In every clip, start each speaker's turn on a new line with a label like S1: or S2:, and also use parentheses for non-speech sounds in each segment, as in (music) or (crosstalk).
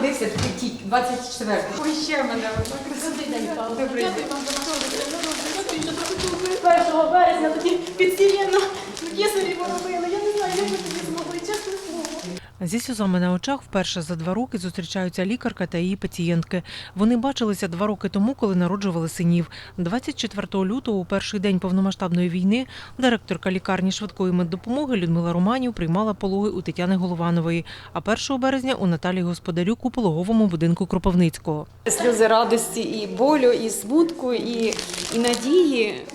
S1: народився в 24 Ой, ще мене
S2: Добрий день, Павло.
S1: Добрий день.
S2: 1 березня тоді під сиріну кесарі поробили. Я не знаю, як ви тоді.
S3: Зі сльозами на очах вперше за два роки зустрічаються лікарка та її пацієнтки. Вони бачилися два роки тому, коли народжували синів. 24 лютого, у перший день повномасштабної війни, директорка лікарні швидкої меддопомоги Людмила Романів приймала пологи у Тетяни Голованової, а 1 березня у Наталії Господарюк у пологовому будинку Кропивницького.
S1: Сльози радості і болю, і смутку, і, і надії.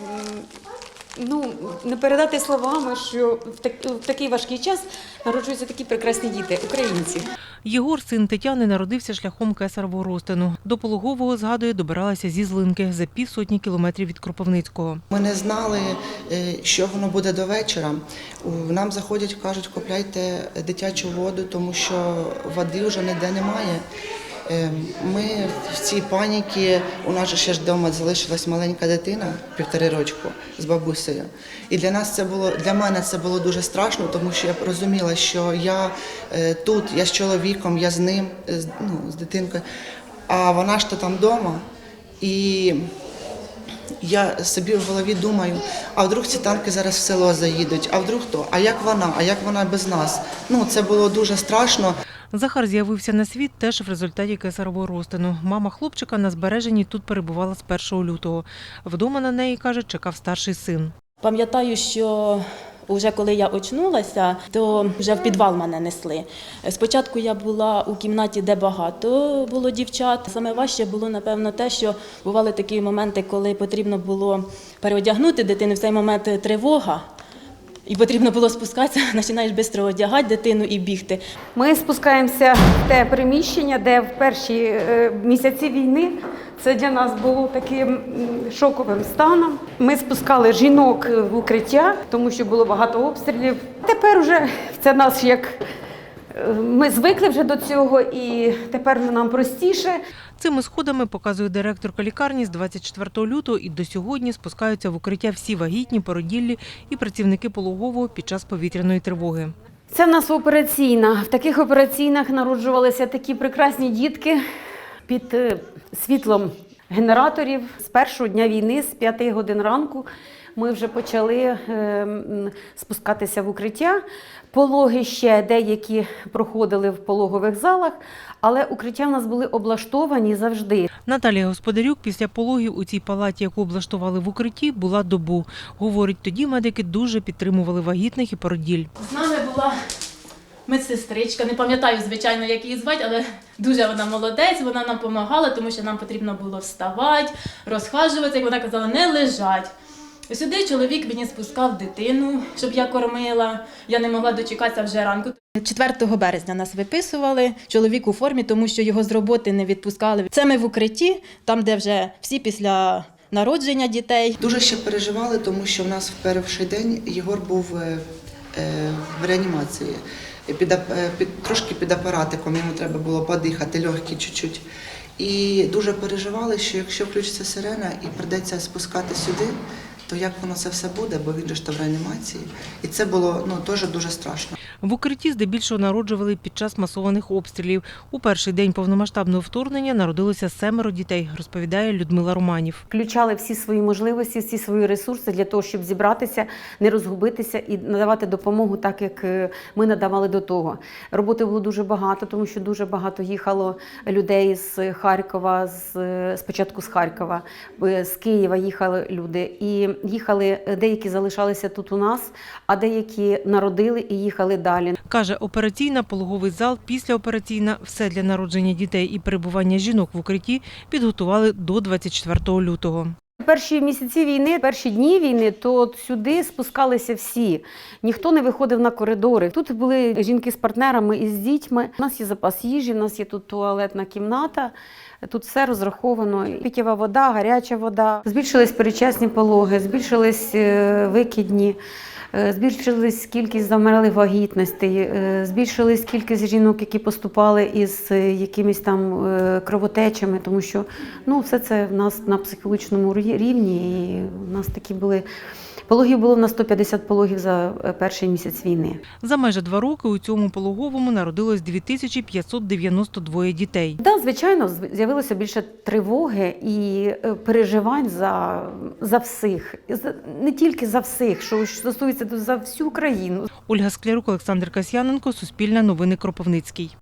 S1: Ну, не передати словами, що в, так, в такий важкий час народжуються такі прекрасні діти, українці.
S3: Єгор, син Тетяни, народився шляхом кесарового розтину. До пологового, згадує, добиралася зі Злинки за півсотні кілометрів від Кропивницького.
S4: Ми не знали, е, що воно буде до вечора. Нам заходять, кажуть, купляйте дитячу воду, тому що води вже ніде немає. Е, Ми в цій паніці, у нас же ще ж вдома залишилась маленька дитина, півтори рочку, з бабусею. І для нас це було для мене це було дуже страшно, тому що я розуміла, що я е, тут, я з чоловіком, я з ним, ну, з дитинкою, а вона ж то там вдома. І я собі в голові думаю, а вдруг ці танки зараз в село заїдуть, а вдруг то, а як вона, а як вона без нас? Ну це було дуже страшно.
S3: Захар з'явився на світ теж в результаті кесарового розтину. Мама хлопчика на збереженні тут перебувала з 1 лютого. Вдома на неї, каже, чекав старший син.
S2: Пам'ятаю, що вже коли я очнулася, то вже в підвал мене несли. Спочатку я була у кімнаті, де багато було дівчат. Саме важче було, напевно, те, що бували такі моменти, коли потрібно було переодягнути дитину. В цей момент тривога. І потрібно було спускатися, (laughs) починаєш швидко одягати дитину і бігти.
S5: Ми спускаємося в те приміщення, де в перші е, місяці війни це для нас було таким шоковим станом. Ми спускали жінок в укриття, тому що було багато обстрілів. Тепер вже це нас як ми звикли вже до цього, і тепер вже нам простіше.
S3: Цими сходами, показує директорка лікарні, з 24 лютого і до сьогодні спускаються в укриття всі вагітні, породіллі і працівники пологового під час повітряної тривоги.
S5: Це в нас операційна. В таких операційнах народжувалися такі прекрасні дітки під е, світлом генераторів. З першого дня війни, з 5 годин ранку, ми вже почали е, спускатися в укриття. Пологи ще деякі проходили в пологових залах, але укриття в нас були облаштовані завжди.
S3: Наталія Господарюк після пологів у цій палаті, яку облаштували в укритті, була добу. Говорить, тоді медики дуже підтримували вагітних і породіль.
S2: З нами була медсестричка, не пам'ятаю, звичайно, як її звати, але дуже вона молодець, вона нам допомагала, тому що нам потрібно було вставати, розхажуватися, як вона казала, не лежать. Сюди чоловік мені спускав дитину, щоб я кормила. Я не могла дочекатися вже ранку. 4 березня нас виписували, чоловік у формі, тому що його з роботи не відпускали. Це ми в укритті, там, де вже всі після народження дітей.
S4: Дуже ще переживали, тому що в нас в перший день Єгор був е, е, в реанімації. Під, е, під, трошки під апаратиком, йому треба було подихати, легкі чуть-чуть. І дуже переживали, що якщо включиться сирена і придеться спускати сюди, то як воно це все буде, бо він же ж то в реанімації. І це було ну, теж дуже страшно.
S3: В укритті здебільшого народжували під час масованих обстрілів. У перший день повномасштабного вторгнення народилося семеро дітей, розповідає Людмила Романів.
S5: Включали всі свої можливості, всі свої ресурси для того, щоб зібратися, не розгубитися і надавати допомогу, так як е, ми надавали до того. Роботи було дуже багато, тому що дуже багато їхало людей з Харкова, з е, спочатку з Харкова, е, з Києва їхали люди. І їхали е, деякі залишалися тут у нас, а деякі народили і їхали далі.
S3: Каже, операційна, пологовий зал, післяопераційна – все для народження дітей і перебування жінок в укритті підготували до 24 лютого.
S5: Перші місяці війни, перші дні війни, то сюди спускалися всі. Ніхто не виходив на коридори. Тут були жінки з партнерами і з дітьми. У нас є запас їжі, у нас є тут туалетна кімната. Тут все розраховано. Питєва вода, гаряча вода. Збільшились перечасні пологи, збільшились е, викидні. е, Збільшилась кількість замерлих вагітностей, е, збільшилась кількість жінок, які поступали із якимись там кровотечами, тому що ну, все це в нас на психологічному рівні, і в нас такі були Пологів було на 150 пологів за е, перший місяць війни.
S3: За майже два роки у цьому пологовому народилось 2592 дітей.
S5: Да, звичайно, з'явилося більше тривоги і е, переживань за, за всіх, не тільки за всіх, що стосується за всю країну.
S3: Ольга Склярук, Олександр Касьяненко, Суспільне новини Кропивницький.